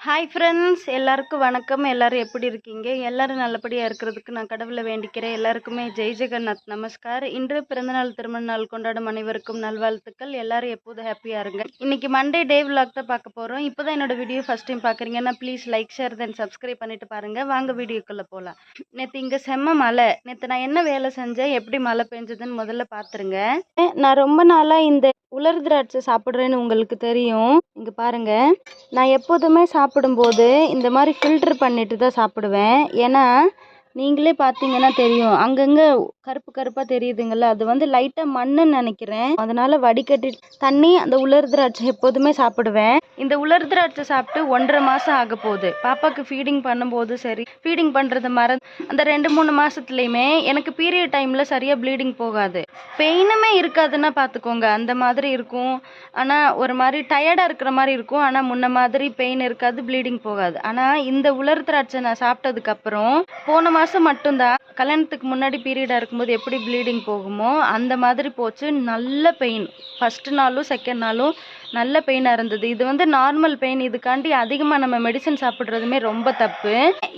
Hi friends எல்லாருக்கும் வணக்கம். எல்லாரும் எப்படி இருக்கீங்க? எல்லோரும் நல்லபடியாக இருக்கிறதுக்கு நான் கடவுளை வேண்டிக்கிறேன். எல்லாருக்குமே ஜெய் ஜெகநாத். நமஸ்கார். இன்று பிறந்தநாள் திருமண நாள் கொண்டாடும் அனைவருக்கும் நல்வாழ்த்துக்கள். எல்லோரும் எப்போதும் ஹாப்பியாக இருங்க. இன்னைக்கு மண்டே டே விலாக் தான் பார்க்க போகிறோம் இப்போ தான் என்னோடய வீடியோ ஃபஸ்ட் டைம் பார்க்குறீங்கன்னா please like share then subscribe பண்ணிட்டு பாருங்கள் வாங்க வீடியோக்குள்ளே போகலாம் நேற்று இங்கே செம்ம மழை. நேற்று நான் என்ன வேலை செஞ்சேன்? எப்படி மழை பெஞ்சதுன்னு முதல்ல பார்த்துருங்க. நான் ரொம்ப நாளாக இந்த உலர் திராட்சை சாப்பிட்றேன்னு உங்களுக்கு தெரியும். இங்கே பாருங்கள் நான் எப்போதுமே சாப்பிடும்போது இந்த மாதிரி ஃபில்டர் பண்ணிட்டு தான் சாப்பிடுவேன். ஏன்னா நீங்களே பார்த்தீங்கன்னா தெரியும். அங்கங்கே கருப்பு கருப்பாக தெரியுதுங்கள்ல அது வந்து லைட்டாக மண்ணுன்னு நினைக்கிறேன். அதனால் வடிகட்டி தண்ணி அந்த உலர் திராட்சை எப்போதுமே சாப்பிடுவேன். இந்த உலர் திராட்சை சாப்பிட்டு ஒன்றரை மாதம் ஆக போகுது. பாப்பாவுக்கு ஃபீடிங் பண்ணும்போது சரி. ஃபீடிங் பண்ணுறது மர அந்த ரெண்டு மூணு மாதத்துலேயுமே எனக்கு பீரியட் டைமில் சரியாக ப்ளீடிங் போகாது. பெயினுமே இருக்காதுன்னா பார்த்துக்கோங்க அந்த மாதிரி இருக்கும். ஆனால் ஒரு மாதிரி டயர்டாக இருக்கிற மாதிரி இருக்கும். ஆனால் முன்ன மாதிரி பெயின் இருக்காது ப்ளீடிங் போகாது. ஆனால் இந்த உலர் திராட்சை நான் சாப்பிட்டதுக்கப்புறம் போன மாதம் மட்டும்தான். கல்யாணத்துக்கு முன்னாடி பீரியடாக இருக்கும்போது எப்படி ப்ளீடிங் போகுமோ அந்த மாதிரி போச்சு. நல்ல பெயின் ஃபஸ்ட்டு நாளும் செகண்ட் நாளும் நல்ல பெயினாக இருந்தது. இது வந்து நார்மல் பெயின் இதுக்காண்டி அதிகமாக நம்ம மெடிசன் சாப்பிட்றதுமே ரொம்ப தப்பு.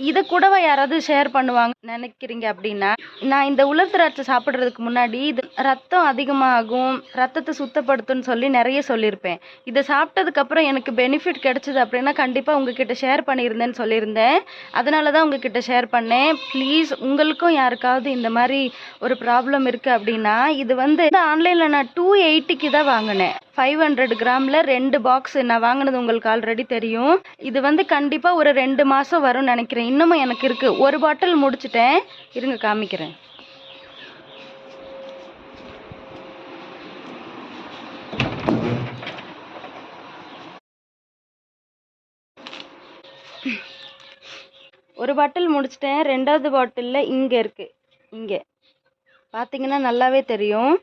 இதை கூடவா யாராவது ஷேர் பண்ணுவாங்க நினைக்கிறீங்க அப்படின்னா நான் இந்த உலர் திராட்சை சாப்பிட்றதுக்கு முன்னாடி இது ரத்தம் அதிகமாகும் ரத்தத்தை சுத்தப்படுத்தும்னு சொல்லி நிறைய சொல்லியிருப்பேன். இதை சாப்பிட்டதுக்கப்புறம் எனக்கு பெனிஃபிட் கிடைச்சது அப்படின்னா கண்டிப்பாக உங்ககிட்ட ஷேர் பண்ணியிருந்தேன்னு சொல்லியிருந்தேன். அதனால தான் உங்ககிட்ட ஷேர் பண்ணேன். ப்ளீஸ் உங்களுக்கும் யாருக்காவது இந்த மாதிரி ஒரு ப்ராப்ளம் இருக்குது அப்படின்னா இது வந்து ஆன்லைனில் நான் டூ எயிட்டிக்கு தான் வாங்கினேன். ஃபைவ் ஹண்ட்ரட் கிராம் கிராமில் ரெண்டு பாக்ஸ் நான் வாங்கினது உங்களுக்கு ஆல்ரெடி தெரியும். இது வந்து கண்டிப்பாக ஒரு ரெண்டு மாதம் வரும்னு நினைக்கிறேன். இன்னமும் எனக்கு இருக்குது ஒரு பாட்டில் முடிச்சிட்டேன். இருங்க காமிக்கிறேன். ஒரு பாட்டில் முடிச்சிட்டேன். ரெண்டாவது பாட்டிலில் இங்கே இருக்குது இங்கே. பார்த்தீங்கன்னா நல்லாவே தெரியும்.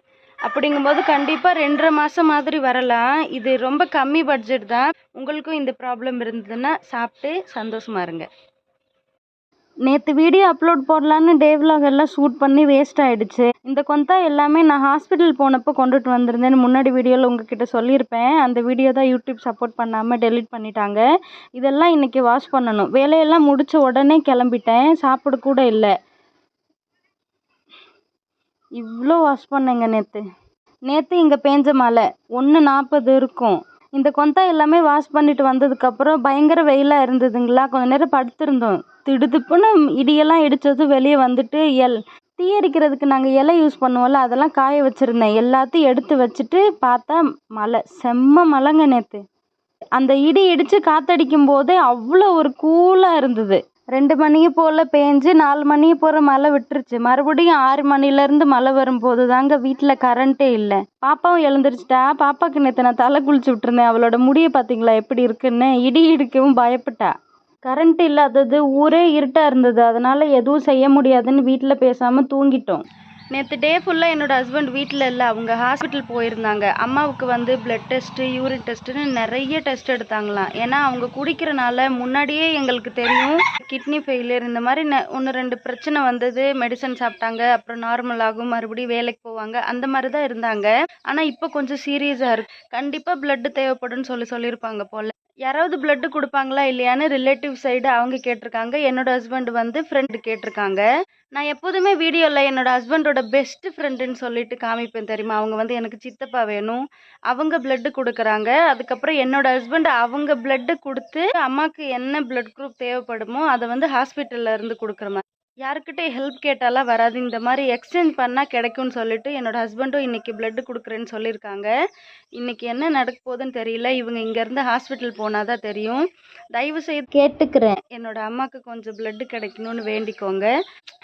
அப்படிங்கும்போது கண்டிப்பாக ரெண்டரை மாதம் மாதிரி வரலாம். இது ரொம்ப கம்மி பட்ஜெட் தான். உங்களுக்கும் இந்த ப்ராப்ளம் இருந்ததுன்னா சாப்பிட்டு சந்தோஷமா இருங்க. நேற்று வீடியோ அப்லோட் போடலான்னு டே எல்லாம் ஷூட் பண்ணி வேஸ்ட் ஆகிடுச்சு இந்த கொந்தா எல்லாமே நான் ஹாஸ்பிட்டல் போனப்போ கொண்டுட்டு வந்திருந்தேன்னு முன்னாடி வீடியோவில் உங்ககிட்ட சொல்லியிருப்பேன். அந்த வீடியோ தான் யூடியூப் சப்போர்ட் பண்ணாமல் டெலிட் பண்ணிட்டாங்க. இதெல்லாம் இன்னைக்கு வாஷ் பண்ணணும். வேலையெல்லாம் முடித்த உடனே கிளம்பிட்டேன். சாப்பிட கூட இல்லை. இவ்வளோ வாஷ் பண்ணேங்க நேற்று நேற்று இங்கே பேஞ்ச மழை. ஒன்று நாற்பது இருக்கும். இந்த கொந்தா எல்லாமே வாஷ் பண்ணிட்டு வந்ததுக்கப்புறம் பயங்கர வெயிலாக இருந்ததுங்களா? கொஞ்ச நேரம் படுத்திருந்தோம். திடுதுப்புன்னு இடியெல்லாம் இடித்தது வெளியே வந்துட்டு எல் தீ எரிக்கிறதுக்கு நாங்கள் இலை யூஸ் பண்ணுவோம்ல அதெல்லாம் காய வச்சுருந்தேன். எல்லாத்தையும் எடுத்து வச்சுட்டு பார்த்தா மழை. செம்ம மழைங்க நேற்று அந்த இடி இடித்து காற்றடிக்கும் போதே அவ்வளோ ஒரு கூலாக இருந்தது. ரெண்டு மணிக்கு போல் பேஞ்சு நாலு மணிக்கு போகிற மழை விட்டுருச்சு. மறுபடியும் ஆறு மணிலேருந்து மழை வரும்போது தாங்க வீட்டில் கரண்ட்டே இல்லை. பாப்பாவும் எழுந்திரிச்சிட்டா. பாப்பாவுக்கு நேற்று நான் தலை குளிச்சு விட்டுருந்தேன். அவளோட முடியை பார்த்தீங்களா எப்படி இருக்குன்னு? இடி இடிக்கவும் பயப்பட்டா. கரண்ட் இல்லாதது ஊரே இருட்டாக இருந்தது. அதனால் எதுவும் செய்ய முடியாதுன்னு வீட்டில் பேசாமல் தூங்கிட்டோம். நேற்று டே ஃபுல்லாக என்னோட ஹஸ்பண்ட் வீட்டில் இல்லை அவங்க ஹாஸ்பிட்டல் போயிருந்தாங்க. அம்மாவுக்கு வந்து பிளட் டெஸ்ட்டு யூரின் டெஸ்ட்டுன்னு நிறைய டெஸ்ட் எடுத்தாங்களாம். ஏன்னா அவங்க குடிக்கிறனால முன்னாடியே எங்களுக்கு தெரியும் கிட்னி ஃபெயிலியர் இந்த மாதிரி ந ஒன்று ரெண்டு பிரச்சனை வந்தது மெடிசன் சாப்பிட்டாங்க அப்புறம் நார்மல் ஆகும் மறுபடியும் வேலைக்கு போவாங்க அந்த மாதிரி தான் இருந்தாங்க. ஆனால் இப்போ கொஞ்சம் சீரியஸாக இருக்கு. கண்டிப்பாக பிளட்டு தேவைப்படும்னு சொல்லி சொல்லியிருப்பாங்க போல். யாராவது பிளட்டு கொடுப்பாங்களா இல்லையான்னு ரிலேட்டிவ் சைடு அவங்க கேட்டிருக்காங்க. என்னோட ஹஸ்பண்ட் வந்து ஃப்ரெண்டு கேட்டிருக்காங்க. நான் எப்போதுமே வீடியோவில் என்னோட ஹஸ்பண்டோட பெஸ்ட் ஃப்ரெண்டுன்னு சொல்லிட்டு காமிப்பேன் தெரியுமா? அவங்க வந்து எனக்கு சித்தப்பா வேணும். அவங்க பிளட்டு கொடுக்குறாங்க. அதுக்கப்புறம் என்னோட ஹஸ்பண்ட் அவங்க பிளட்டு கொடுத்து அம்மாவுக்கு என்ன பிளட் குரூப் தேவைப்படுமோ அதை வந்து ஹாஸ்பிட்டலில் இருந்து கொடுக்குற மாதிரி யாருக்கிட்டே ஹெல்ப் கேட்டாலாம் வராது. இந்த மாதிரி எக்ஸ்சேஞ்ச் பண்ணால் கிடைக்கும்னு சொல்லிட்டு என்னோடய ஹஸ்பண்டும் இன்றைக்கி பிளட்டு கொடுக்குறேன்னு சொல்லியிருக்காங்க. இன்றைக்கி என்ன நடக்க போகுதுன்னு தெரியல. இவங்க இங்கேருந்து ஹாஸ்பிட்டல் போனால் தான் தெரியும். தயவு செய்து கேட்டுக்கிறேன். என்னோடய அம்மாவுக்கு கொஞ்சம் பிளட்டு கிடைக்கணும்னு வேண்டிக்கோங்க.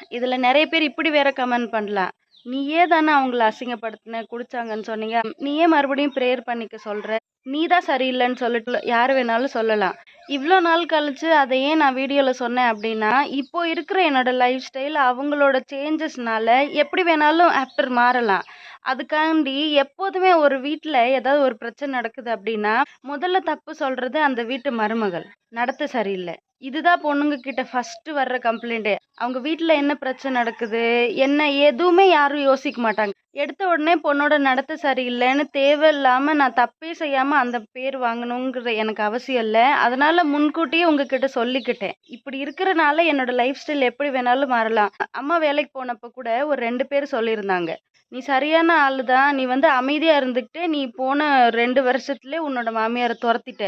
இதில் நிறைய பேர் இப்படி வேற கமெண்ட் பண்ணலாம். நீயே தானே அவங்கள அசிங்கப்படுத்தின குடிச்சாங்கன்னு சொன்னீங்க. நீயே மறுபடியும் ப்ரேயர் பண்ணிக்க சொல்கிற நீ தான் சரியில்லைன்னு சொல்லிட்டு யார் வேணாலும் சொல்லலாம். இவ்வளோ நாள் கழிச்சு அதை ஏன் நான் வீடியோவில் சொன்னேன் அப்படின்னா இப்போ இருக்கிற என்னோட லைஃப் ஸ்டைல் அவங்களோட சேஞ்சஸ்னால எப்படி வேணாலும் ஆஃப்டர் மாறலாம். அதுக்காண்டி எப்போதுமே ஒரு வீட்டில் ஏதாவது ஒரு பிரச்சனை நடக்குது அப்படின்னா முதல்ல தப்பு சொல்கிறது அந்த வீட்டு மருமகள். நடத்த சரியில்லை. இதுதான் பொண்ணுங்க கிட்ட ஃபர்ஸ்ட் வர்ற கம்ப்ளைண்ட்டு அவங்க வீட்டில் என்ன பிரச்சனை நடக்குது? என்ன? எதுவுமே யாரும் யோசிக்க மாட்டாங்க. எடுத்த உடனே பொண்ணோட நடத்தை சரியில்லைன்னு தேவையில்லாமல் நான் தப்பே செய்யாமல் அந்த பேர் வாங்கணுங்கிற எனக்கு அவசியம் இல்லை. அதனால முன்கூட்டியே உங்ககிட்ட சொல்லிக்கிட்டேன். இப்படி இருக்கிறனால என்னோட லைஃப் ஸ்டைல் எப்படி வேணாலும் மாறலாம். அம்மா வேலைக்கு போனப்போ கூட ஒரு ரெண்டு பேர் சொல்லியிருந்தாங்க. நீ சரியான ஆளு தான் நீ வந்து அமைதியாக இருந்துக்கிட்டு நீ போன ரெண்டு வருஷத்துலேயே உன்னோட மாமியாரை துரத்திட்ட.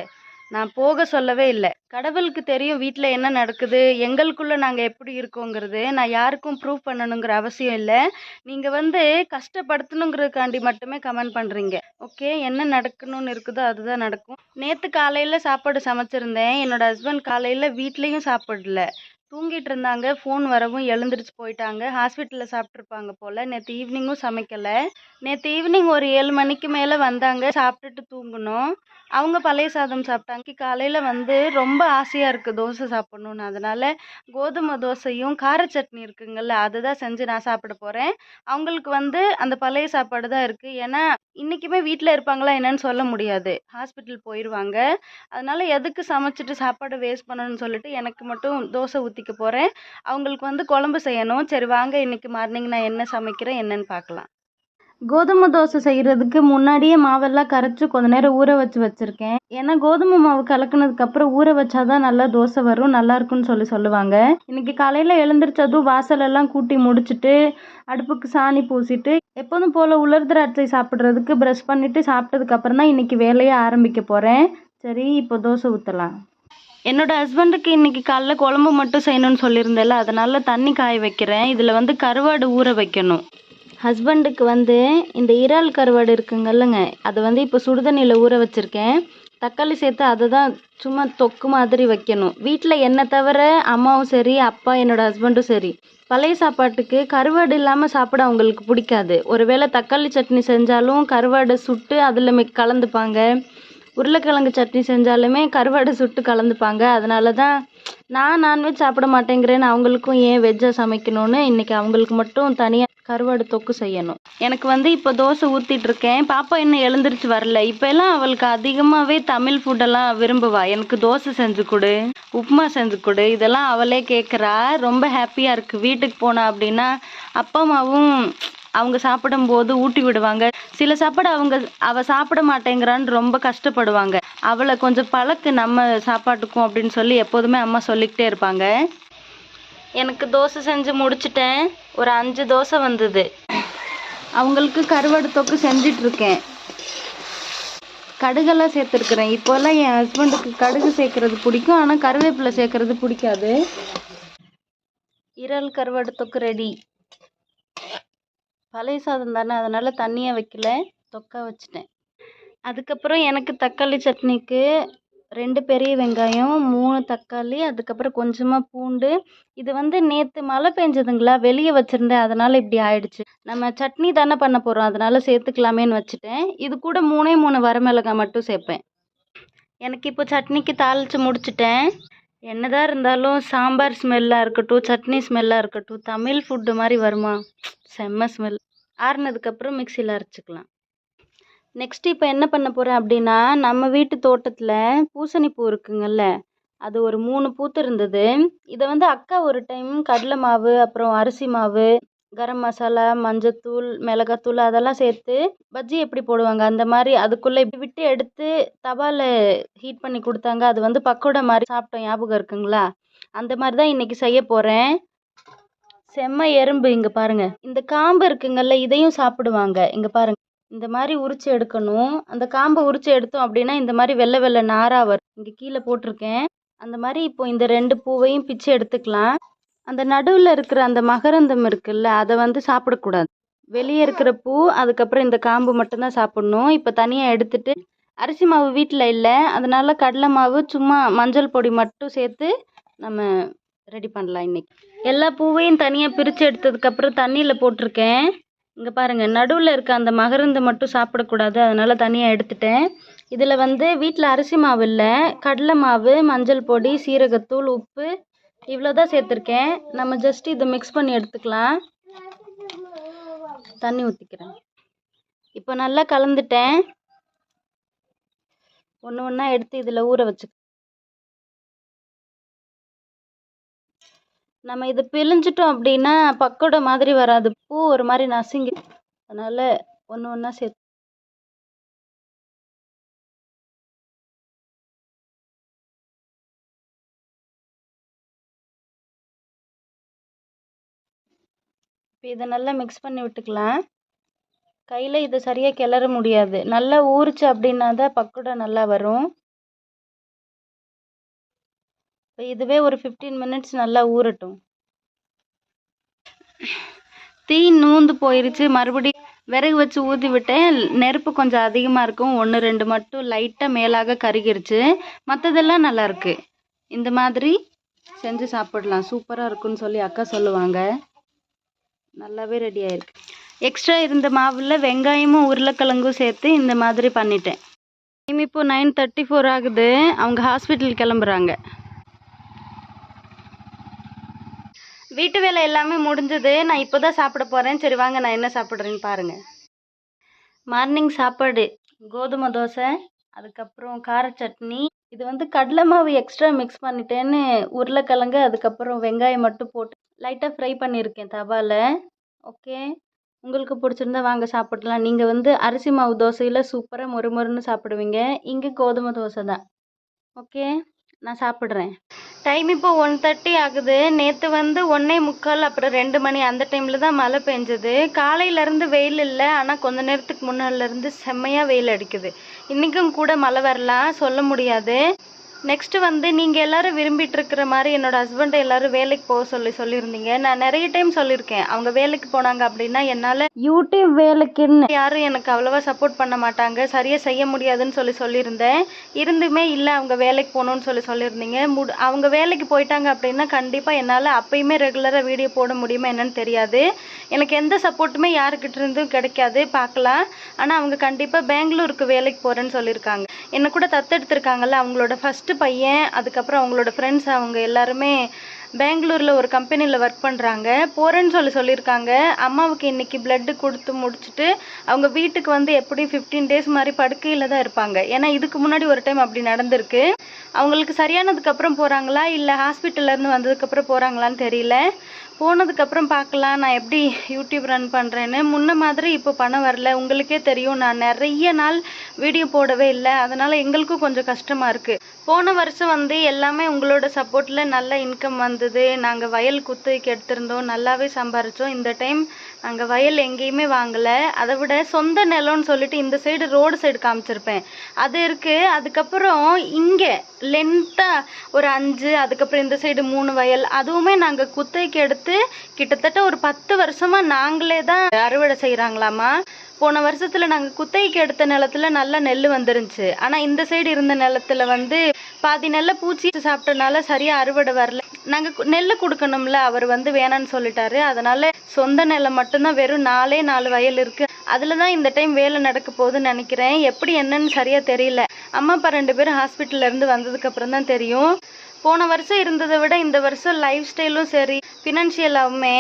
நான் போக சொல்லவே இல்லை. கடவுளுக்கு தெரியும் வீட்டில் என்ன நடக்குது எங்களுக்குள்ளே நாங்கள் எப்படி இருக்கோங்கிறது நான் யாருக்கும் ப்ரூவ் பண்ணணுங்கிற அவசியம் இல்லை. நீங்கள் வந்து கஷ்டப்படுத்தணுங்கிறதுக்காண்டி மட்டுமே கமெண்ட் பண்ணுறீங்க ஓகே என்ன நடக்கணும்னு இருக்குதோ அதுதான் நடக்கும். நேற்று காலையில் சாப்பாடு சமைச்சிருந்தேன். என்னோடய ஹஸ்பண்ட் காலையில் வீட்லேயும் சாப்பிடல. தூங்கிட்டு இருந்தாங்க ஃபோன் வரவும் எழுந்திரிச்சு போயிட்டாங்க. ஹாஸ்பிட்டலில் சாப்பிட்ருப்பாங்க போல். நேற்று ஈவினிங்கும் சமைக்கலை. நேற்று ஈவினிங் ஒரு ஏழு மணிக்கு மேலே வந்தாங்க. சாப்பிட்டுட்டு தூங்கணும் அவங்க பழைய சாதம் சாப்பிட்டாங்க. காலையில் வந்து ரொம்ப ஆசையாக இருக்குது தோசை சாப்பிட்ணுன்னு அதனால் கோதுமை தோசையும் கார சட்னி இருக்குங்கள்ல அதுதான் செஞ்சு நான் சாப்பிட போகிறேன் அவங்களுக்கு வந்து அந்த பழைய சாப்பாடு தான் இருக்குது ஏன்னா இன்றைக்குமே வீட்டில் இருப்பாங்களா என்னன்னு சொல்ல முடியாது. ஹாஸ்பிட்டல் போயிடுவாங்க அதனால் எதுக்கு சமைச்சிட்டு சாப்பாடு வேஸ்ட் பண்ணணும்னு சொல்லிட்டு எனக்கு மட்டும் தோசை ஊற்றிக்க போகிறேன் அவங்களுக்கு வந்து குழம்பு செய்யணும். சரி வாங்க இன்றைக்கி மார்னிங் நான் என்ன சமைக்கிறேன் என்னன்னு பார்க்கலாம். கோதுமை தோசை செய்கிறதுக்கு முன்னாடியே மாவெல்லாம் கரைச்சி கொஞ்ச நேரம் ஊற வச்சு வச்சுருக்கேன். ஏன்னா கோதுமை மாவு கலக்குனதுக்கப்புறம் ஊற வச்சாதான் நல்லா தோசை வரும் நல்லா இருக்கும்னு சொல்லி சொல்லுவாங்க. இன்றைக்கி காலையில் எழுந்திரிச்சதும் வாசலெல்லாம் கூட்டி முடிச்சிட்டு அடுப்புக்கு சாணி பூசிட்டு எப்போதும் போல் உலர் திராட்சை சாப்பிட்றதுக்கு ப்ரஷ் பண்ணிவிட்டு சாப்பிட்டதுக்கப்புறம் தான் இன்றைக்கி வேலையை ஆரம்பிக்க போகிறேன் சரி இப்போ தோசை ஊற்றலாம் என்னோடய ஹஸ்பண்டுக்கு இன்னைக்கு காலைல குழம்பு மட்டும் செய்யணும்னு சொல்லியிருந்தேன்ல அதனால் தண்ணி காய வைக்கிறேன். இதில் வந்து கருவாடு ஊற வைக்கணும். ஹஸ்பண்டுக்கு வந்து இந்த இறால் கருவாடு இருக்குங்கல்லங்க அதை வந்து இப்போ சுடுதண்ணியில் ஊற வச்சுருக்கேன். தக்காளி சேர்த்து அதை தான் சும்மா தொக்கு மாதிரி வைக்கணும். வீட்டில் என்னை தவிர அம்மாவும் சரி அப்பா என்னோடய ஹஸ்பண்டும் சரி பழைய சாப்பாட்டுக்கு கருவாடு இல்லாமல் சாப்பிட அவங்களுக்கு பிடிக்காது. ஒருவேளை தக்காளி சட்னி செஞ்சாலும் கருவாடை சுட்டு அதில் மிக் கலந்துப்பாங்க. உருளைக்கிழங்கு சட்னி செஞ்சாலுமே கருவாடை சுட்டு கலந்துப்பாங்க. அதனால தான் நான் நான்வெஜ் சாப்பிட மாட்டேங்கிறேன்னு அவங்களுக்கும் ஏன் வெஜ்ஜாக சமைக்கணும்னு இன்றைக்கி அவங்களுக்கு மட்டும் தனியாக கருவாடு தொக்கு செய்யணும். எனக்கு வந்து இப்போ தோசை ஊற்றிட்டு இருக்கேன். பாப்பா இன்னும் எழுந்திரிச்சு வரல. இப்போ எல்லாம் அவளுக்கு அதிகமாகவே தமிழ் ஃபுட்டெல்லாம் விரும்புவா. எனக்கு தோசை செஞ்சு கொடு உப்புமா செஞ்சு கொடு இதெல்லாம் அவளே கேட்குறா ரொம்ப ஹாப்பியாக இருக்குது வீட்டுக்கு போனா அப்படின்னா அப்பா அம்மாவும் அவங்க சாப்பிடும்போது ஊட்டி விடுவாங்க. சில சாப்பாடு அவங்க அவ சாப்பிட மாட்டேங்கிறான்னு ரொம்ப கஷ்டப்படுவாங்க. அவளை கொஞ்சம் பழக்கு நம்ம சாப்பாட்டுக்கும் அப்படின்னு சொல்லி எப்போதுமே அம்மா சொல்லிக்கிட்டே இருப்பாங்க. எனக்கு தோசை செஞ்சு முடிச்சிட்டேன். ஒரு அஞ்சு தோசை வந்தது. அவங்களுக்கு கருவாடு தொக்கு செஞ்சிட்ருக்கேன். கடுகெல்லாம் சேர்த்துருக்குறேன். இப்போல்லாம் என் ஹஸ்பண்டுக்கு கடுகு சேர்க்கறது பிடிக்கும். ஆனால் கருவேப்பிலை சேர்க்கறது பிடிக்காது. இறல் கருவாடு தொக்கு ரெடி பழைய சாதம் தானே அதனால் தண்ணியை வைக்கல தொக்கா வச்சுட்டேன். அதுக்கப்புறம் எனக்கு தக்காளி சட்னிக்கு ரெண்டு பெரிய வெங்காயம் மூணு தக்காளி அதுக்கப்புறம் கொஞ்சமாக பூண்டு. இது வந்து நேற்று மழை பெஞ்சதுங்களா வெளியே வச்சுருந்தேன் அதனால் இப்படி ஆயிடுச்சு. நம்ம சட்னி தானே பண்ண போகிறோம் அதனால் சேர்த்துக்கலாமேன்னு வச்சுட்டேன். இது கூட மூணே மூணு வரமிளகாய் மட்டும் சேர்ப்பேன். எனக்கு இப்போ சட்னிக்கு தாளித்து முடிச்சிட்டேன். என்னதான் இருந்தாலும் சாம்பார் ஸ்மெல்லாக இருக்கட்டும் சட்னி ஸ்மெல்லாக இருக்கட்டும் தமிழ் ஃபுட்டு மாதிரி வருமா? செம்ம ஸ்மெல் ஆறுனதுக்கப்புறம் மிக்சியில் அரைச்சிக்கலாம். நெக்ஸ்ட் இப்போ என்ன பண்ண போகிறேன் அப்படின்னா நம்ம வீட்டு தோட்டத்தில் பூசணி பூ இருக்குங்கல்ல அது ஒரு மூணு பூத்து இருந்தது. இதை வந்து அக்கா ஒரு டைம் கடலை மாவு அப்புறம் அரிசி மாவு கரம் மசாலா மஞ்சத்தூள் மிளகாத்தூள் அதெல்லாம் சேர்த்து பஜ்ஜி எப்படி போடுவாங்க? அந்த மாதிரி அதுக்குள்ளே இப்படி விட்டு எடுத்து தவால ஹீட் பண்ணி கொடுத்தாங்க. அது வந்து பக்கோடா மாதிரி சாப்பிட்டோம் ஞாபகம் இருக்குங்களா? அந்த மாதிரி தான் இன்னைக்கு செய்ய போகிறேன் செம்ம எறும்பு இங்கே பாருங்க. இந்த காம்பு இருக்குங்கல்ல இதையும் சாப்பிடுவாங்க. இங்கே பாருங்க. இந்த மாதிரி உரிச்சு எடுக்கணும். அந்த காம்பை உரிச்சு எடுத்தோம் அப்படின்னா இந்த மாதிரி வெள்ளை வெள்ளை நாரா வரும். இங்கே கீழே போட்டிருக்கேன். அந்த மாதிரி இப்போ இந்த ரெண்டு பூவையும் பிச்சு எடுத்துக்கலாம். அந்த நடுவில் இருக்கிற அந்த மகரந்தம் இருக்குல்ல அதை வந்து சாப்பிடக்கூடாது. வெளியே இருக்கிற பூ அதுக்கப்புறம் இந்த காம்பு மட்டும்தான் சாப்பிடணும். இப்போ தனியாக எடுத்துட்டு அரிசி மாவு வீட்டில் இல்லை. அதனால கடலை மாவு சும்மா மஞ்சள் பொடி மட்டும் சேர்த்து நம்ம ரெடி பண்ணலாம் இன்னைக்கு. எல்லா பூவையும் தனியாக பிரித்து எடுத்ததுக்கப்புறம் தண்ணியில் போட்டிருக்கேன். இங்கே பாருங்கள் நடுவில் இருக்க அந்த மகரந்தம் மட்டும் சாப்பிடக்கூடாது அதனால் தனியாக எடுத்துட்டேன். இதில் வந்து வீட்டில் அரிசி மாவு இல்லை கடலை மாவு மஞ்சள் பொடி சீரகத்தூள் உப்பு இவ்வளோ தான் சேர்த்துருக்கேன். நம்ம ஜஸ்ட் இதை மிக்ஸ் பண்ணி எடுத்துக்கலாம். தண்ணி ஊற்றிக்கிறேன் இப்போ நல்லா கலந்துட்டேன். ஒன்று ஒன்றா எடுத்து இதில் ஊற வச்சு நம்ம இது பிழிஞ்சிட்டோம் அப்படின்னா பக்கோடா மாதிரி வராது. பூ ஒரு மாதிரி நசுங்கி அதனால் ஒன்று ஒன்றா சேர்த்து இப்போ இதை நல்லா மிக்ஸ் பண்ணி விட்டுக்கலாம். கையில் இது சரியாக கிளற முடியாது. நல்லா ஊறுச்சு அப்படின்னா தான் பக்கோடா நல்லா வரும். இப்போ இதுவே ஒரு ஃபிஃப்டீன் மினிட்ஸ் நல்லா ஊறட்டும். தீ நூந்து போயிருச்சு. மறுபடியும் விறகு வச்சு ஊற்றி விட்டேன். நெருப்பு கொஞ்சம் அதிகமாக இருக்கும். ஒன்று ரெண்டு மட்டும் லைட்டாக மேலாக கருகிருச்சு. மற்றதெல்லாம் நல்லாயிருக்கு இந்த மாதிரி செஞ்சு சாப்பிடலாம். சூப்பராக இருக்குன்னு சொல்லி அக்கா சொல்லுவாங்க. நல்லாவே ரெடி ஆயிருக்கு. எக்ஸ்ட்ரா இருந்த மாவில் வெங்காயமும் உருளைக்கிழங்கும் சேர்த்து இந்த மாதிரி பண்ணிட்டேன். டைம் இப்போ நைன் தேர்ட்டி ஃபோர் ஆகுது. அவங்க ஹாஸ்பிட்டல் கிளம்புறாங்க. வீட்டு வேலை எல்லாமே முடிஞ்சது. நான் இப்போ தான் சாப்பிட போகிறேன் சரி வாங்க நான் என்ன சாப்பிட்றேன்னு பாருங்கள் மார்னிங் சாப்பாடு. கோதுமை தோசை அதுக்கப்புறம் கார சட்னி. இது வந்து கடலை மாவு எக்ஸ்ட்ரா மிக்ஸ் பண்ணிட்டேன்னு உருளைக்கிழங்கு அதுக்கப்புறம் வெங்காயம் மட்டும் போட்டு லைட்டாக ஃப்ரை பண்ணியிருக்கேன் தவாவில் ஓகே உங்களுக்கு பிடிச்சிருந்தா வாங்க சாப்பிடலாம். நீங்கள் வந்து அரிசி மாவு தோசையில் சூப்பராக மொறு மொறுன்னு சாப்பிடுவீங்க. இங்கே கோதுமை தோசை தான். ஓகே நான் சாப்பிட்றேன். டைம் இப்போ ஒன் தேர்ட்டி ஆகுது. நேற்று வந்து ஒன்னே முக்கால் அப்புறம் ரெண்டு மணி அந்த டைமில் தான் மழை பெஞ்சது. காலையிலேருந்து வெயில் இல்லை ஆனால் கொஞ்ச நேரத்துக்கு முன்னாலேருந்து செம்மையாக வெயில் அடிக்குது. இன்றைக்கும் கூட மழை வரலாம் சொல்ல முடியாது. நெக்ஸ்ட்டு வந்து நீங்கள் எல்லாரும் விரும்பிட்டு இருக்கிற மாதிரி என்னோட ஹஸ்பண்டை எல்லோரும் வேலைக்கு போக சொல்லி சொல்லியிருந்தீங்க. நான் நிறைய டைம் சொல்லியிருக்கேன். அவங்க வேலைக்கு போனாங்க அப்படின்னா என்னால் யூடியூப் வேலைக்குன்னு யாரும் எனக்கு அவ்வளோவா சப்போர்ட் பண்ண மாட்டாங்க. சரியாக செய்ய முடியாதுன்னு சொல்லி சொல்லியிருந்தேன். இருந்துமே இல்லை அவங்க வேலைக்கு போகணுன்னு சொல்லி சொல்லியிருந்தீங்க. முடி அவங்க வேலைக்கு போயிட்டாங்க அப்படின்னா கண்டிப்பாக என்னால் அப்பயுமே ரெகுலராக வீடியோ போட முடியுமா என்னன்னு தெரியாது. எனக்கு எந்த சப்போர்ட்டுமே யாருக்கிட்ட இருந்தும் கிடைக்காது. பார்க்கலாம். ஆனால் அவங்க கண்டிப்பாக பெங்களூருக்கு வேலைக்கு போகிறேன்னு சொல்லியிருக்காங்க. என்னை கூட தத்தெடுத்திருக்காங்கல்ல அவங்களோட ஃபஸ்ட் ஃபஸ்ட்டு பையன் அதுக்கப்புறம் அவங்களோட ஃப்ரெண்ட்ஸ் அவங்க எல்லாருமே பெங்களூரில் ஒரு கம்பெனியில் ஒர்க் பண்ணுறாங்க போகிறேன்னு சொல்லி சொல்லியிருக்காங்க. அம்மாவுக்கு இன்னைக்கு பிளட்டு கொடுத்து முடிச்சுட்டு அவங்க வீட்டுக்கு வந்து எப்படியும் ஃபிஃப்டீன் டேஸ் மாதிரி படுக்கையில் தான் இருப்பாங்க. ஏன்னா இதுக்கு முன்னாடி ஒரு டைம் அப்படி நடந்திருக்கு. அவங்களுக்கு சரியானதுக்கப்புறம் போகிறாங்களா இல்லை ஹாஸ்பிட்டல்லேருந்து வந்ததுக்கப்புறம் போகிறாங்களான்னு தெரியல. போனதுக்கப்புறம் பார்க்கலாம். நான் எப்படி யூடியூப் ரன் பண்ணுறேன்னு முன்ன மாதிரி இப்போ பணம் வரல. உங்களுக்கே தெரியும். நான் நிறைய நாள் வீடியோ போடவே இல்லை. அதனால் எங்களுக்கும் கொஞ்சம் கஷ்டமாக இருக்குது போன வருஷம் வந்து எல்லாமே உங்களோட சப்போர்ட்டில் நல்ல இன்கம் வந்தது. நாங்கள் வயல் குத்துக்கு எடுத்திருந்தோம். நல்லாவே சம்பாரித்தோம் இந்த டைம் அங்கே வயல் எங்கேயுமே வாங்கலை. அதை விட சொந்த நிலம்னு சொல்லிட்டு இந்த சைடு ரோடு சைடு காமிச்சிருப்பேன். அது இருக்குது அதுக்கப்புறம் இங்கே லென்த்தாக ஒரு அஞ்சு அதுக்கப்புறம் இந்த சைடு மூணு வயல். அதுவுமே நாங்கள் குத்தைக்கு எடுத்து கிட்டத்தட்ட ஒரு பத்து வருஷமாக நாங்களே தான் அறுவடை செய்கிறாங்களாமா போன வருஷத்தில் நாங்கள் குத்தைக்கு எடுத்த நிலத்துல நல்ல நெல் வந்துருந்துச்சு. ஆனால் இந்த சைடு இருந்த நிலத்துல வந்து பாதி நெல்லை பூச்சி சாப்பிட்டனால சரியாக அறுவடை வரல. நாங்கள் நெல் கொடுக்கணும்ல அவர் வந்து வேணான்னு சொல்லிட்டாரு. அதனால சொந்த நிலம் மட்டும்தான் வெறும் நாலே நாலு வயல் இருக்கு. அதில் தான் இந்த டைம் வேலை நடக்க போகுதுன்னு நினைக்கிறேன். எப்படி என்னன்னு சரியாக தெரியல. அம்மா அப்பா ரெண்டு பேரும் ஹாஸ்பிட்டல்ல இருந்து வந்ததுக்கு அப்புறம் தான் தெரியும். போன வருஷம் இருந்ததை விட இந்த வருஷம் லைஃப் ஸ்டைலும் சரி ஃபினான்ஷியலாகவுமே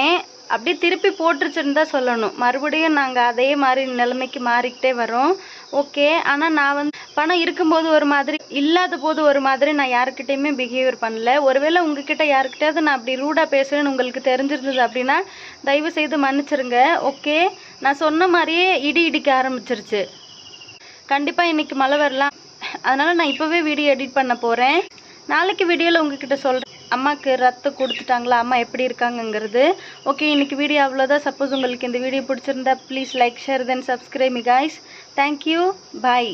அப்படியே திருப்பி போட்டுருச்சுன்னு தான் சொல்லணும். மறுபடியும் நாங்கள் அதே மாதிரி நிலைமைக்கு மாறிக்கிட்டே வரோம். ஓகே ஆனால் நான் வந்து பணம் இருக்கும்போது ஒரு மாதிரி இல்லாத போது ஒரு மாதிரி நான் யாருக்கிட்டேயுமே பிஹேவியர் பண்ணல. ஒருவேளை உங்ககிட்ட யாருக்கிட்டையாவது நான் அப்படி ரூடாக பேசுகிறேன்னு உங்களுக்கு தெரிஞ்சிருந்தது அப்படின்னா தயவு செய்து மன்னிச்சிருங்க. ஓகே நான் சொன்ன மாதிரியே இடி இடிக்க ஆரம்பிச்சிருச்சு. கண்டிப்பாக இன்றைக்கி மழை வரலாம். அதனால் நான் இப்போவே வீடியோ எடிட் பண்ண போகிறேன் நாளைக்கு வீடியோவில் உங்ககிட்ட சொல்கிறேன் அம்மாவுக்கு ரத்தம் கொடுத்துட்டாங்களா? அம்மா எப்படி இருக்காங்கங்கிறது. ஓகே இன்னைக்கு வீடியோ அவ்வளோதான் சப்போஸ் உங்களுக்கு இந்த வீடியோ பிடிச்சிருந்தா please like share then subscribe guys thank you bye